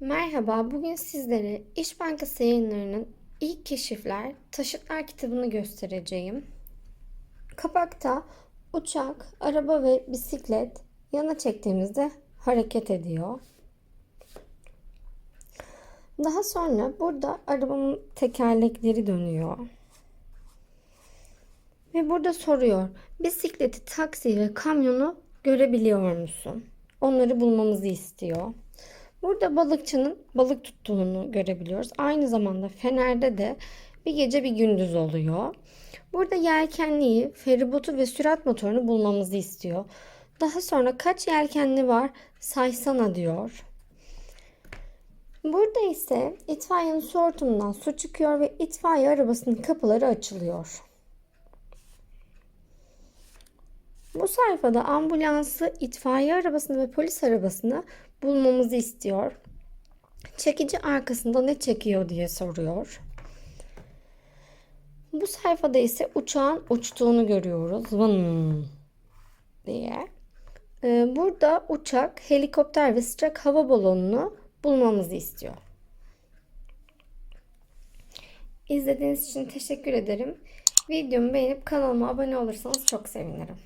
Merhaba, bugün sizlere İş Bankası yayınlarının ilk keşifler, taşıtlar kitabını göstereceğim. Kapakta uçak, araba ve bisiklet yana çektiğimizde hareket ediyor. Daha sonra burada arabanın tekerlekleri dönüyor. Ve burada soruyor, bisikleti, taksi ve kamyonu görebiliyor musun? Onları bulmamızı istiyor. Burada balıkçının balık tuttuğunu görebiliyoruz. Aynı zamanda Fener'de de bir gece bir gündüz oluyor. Burada yelkenliyi, feribotu ve sürat motorunu bulmamızı istiyor. Daha sonra kaç yelkenli var saysana diyor. Burada ise itfaiyenin su hortumundan su çıkıyor ve itfaiye arabasının kapıları açılıyor. Bu sayfada ambulansı, itfaiye arabasını ve polis arabasını bulmamızı istiyor. Çekici arkasında ne çekiyor diye soruyor. Bu sayfada ise uçağın uçtuğunu görüyoruz. Vın diye. Ee, Burada uçak, helikopter ve sıcak hava balonunu bulmamızı istiyor. İzlediğiniz için teşekkür ederim. Videomu beğenip kanalıma abone olursanız çok sevinirim.